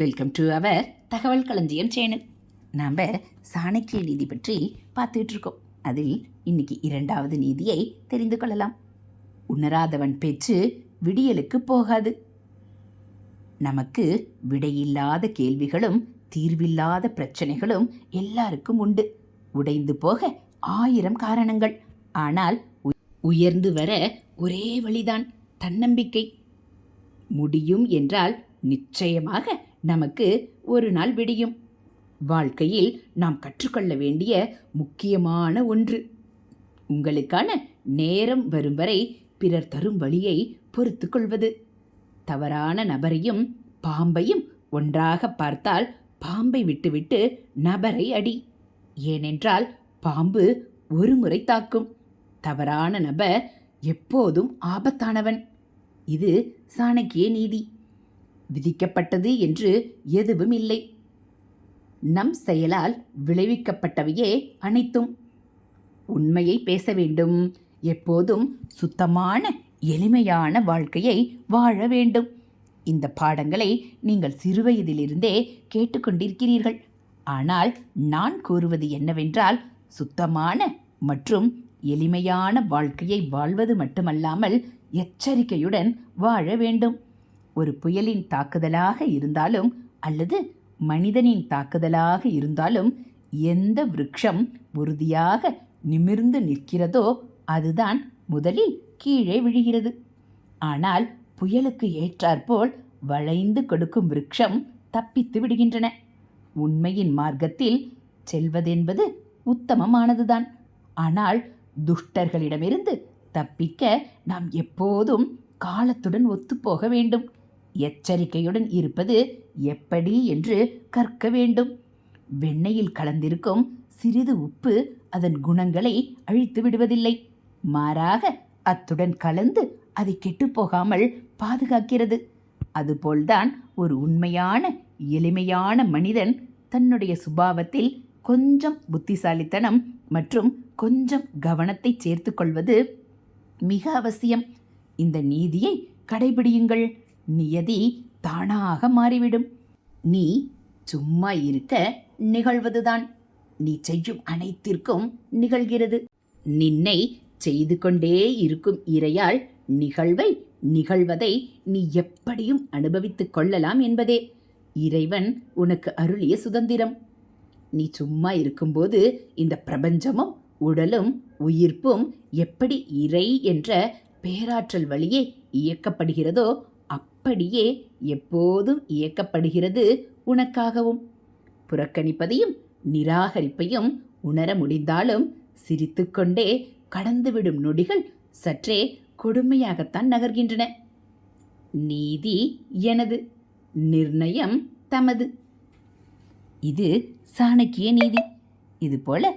Welcome to our தகவல் களஞ்சியம் channel நாம் சாணக்கிய நீதி பற்றி பார்த்துட்டு இருக்கோம். அதில் இன்னைக்கு இரண்டாவது நீதியை தெரிந்து கொள்ளலாம். உணராதவன் பேச்சு விடியலுக்கு போகாது. நமக்கு விடையில்லாத கேள்விகளும் தீர்வில்லாத பிரச்சனைகளும் எல்லாருக்கும் உண்டு. உடைந்து போக ஆயிரம் காரணங்கள். ஆனால் உயர்ந்து வர ஒரே வழிதான் தன்னம்பிக்கை. முடியும் என்றால் நிச்சயமாக நமக்கு ஒரு நாள் விடியும். வாழ்க்கையில் நாம் கற்றுக்கொள்ள வேண்டிய முக்கியமான ஒன்று. உங்களுக்கான நேரம் வரும் வரை பிறர் தரும் வழியை பொறுத்து கொள்வது. தவறான நபரையும் பாம்பையும் ஒன்றாக பார்த்தால் பாம்பை விட்டுவிட்டு நபரை அடி. ஏனென்றால் பாம்பு ஒரு முறை தாக்கும். தவறான நபர் எப்போதும் ஆபத்தானவன். இது சாணக்கிய நீதி. விதிக்கப்பட்டது என்று எதுவும் இல்லை. நம் செயலால் விளைவிக்கப்பட்டவையே அனைத்தும். உண்மையை பேச வேண்டும். எப்போதும் சுத்தமான எளிமையான வாழ்க்கையை வாழ வேண்டும். இந்த பாடங்களை நீங்கள் சிறுவயதிலிருந்தே கேட்டுக்கொண்டிருக்கிறீர்கள். ஆனால் நான் கூறுவது என்னவென்றால் சுத்தமான மற்றும் எளிமையான வாழ்க்கையை வாழ்வது மட்டுமல்லாமல் எச்சரிக்கையுடன் வாழ வேண்டும். ஒரு புயலின் தாக்குதலாக இருந்தாலும் அல்லது மனிதனின் தாக்குதலாக இருந்தாலும் எந்த விருட்சம் உறுதியாக நிமிர்ந்து நிற்கிறதோ அதுதான் முதலில் கீழே விழுகிறது. ஆனால் புயலுக்கு ஏற்றாற்போல் வளைந்து கொடுக்கும் விருட்சம் தப்பித்து விடுகின்றன. உண்மையின் மார்க்கத்தில் செல்வதென்பது உத்தமமானதுதான். ஆனால் துஷ்டர்களிடமிருந்து தப்பிக்க நாம் எப்போதும் காலத்துடன் ஒத்துப்போக வேண்டும். எச்சரிக்கையுடன் இருப்பது எப்படி என்று கற்க வேண்டும். வெண்ணெயில் கலந்திருக்கும் சிறிது உப்பு அதன் குணங்களை அழித்து விடுவதில்லை. மாறாக அத்துடன் கலந்து அதை கெட்டுப்போகாமல் பாதுகாக்கிறது. அதுபோல்தான் ஒரு உண்மையான எளிமையான மனிதன் தன்னுடைய சுபாவத்தில் கொஞ்சம் புத்திசாலித்தனம் மற்றும் கொஞ்சம் கவனத்தை சேர்த்து கொள்வது மிக அவசியம். இந்த நீதியை கடைபிடியுங்கள். நியதி தானாக மாறிவிடும். நீ சும்மா இருக்க நிகழ்வதுதான். நீ செய்யும் அனைத்திற்கும் நிகழ்கிறது. நின்னை செய்து கொண்டே இருக்கும் இறையால் நிகழ்வை நிகழ்வதை நீ எப்படியும் அனுபவித்துக் கொள்ளலாம் என்பதே. இறைவன் உனக்கு அருளிய சுதந்திரம். நீ சும்மா இருக்கும்போது இந்த பிரபஞ்சமும் உடலும் உயிர்ப்பும் எப்படி இறை என்ற பேராற்றல் வழியே இயக்கப்படுகிறதோ அப்படியே எப்போதும் இயக்கப்படுகிறது உனக்காகவும். புறக்கணிப்பதையும் நிராகரிப்பையும் உணர முடிந்தாலும் சிரித்துக்கொண்டே கடந்துவிடும் நொடிகள் சற்றே கொடுமையாகத்தான் நகர்கின்றன. நீதி எனது நிர்ணயம் தமது. இது சாணக்கிய நீதி. இதுபோல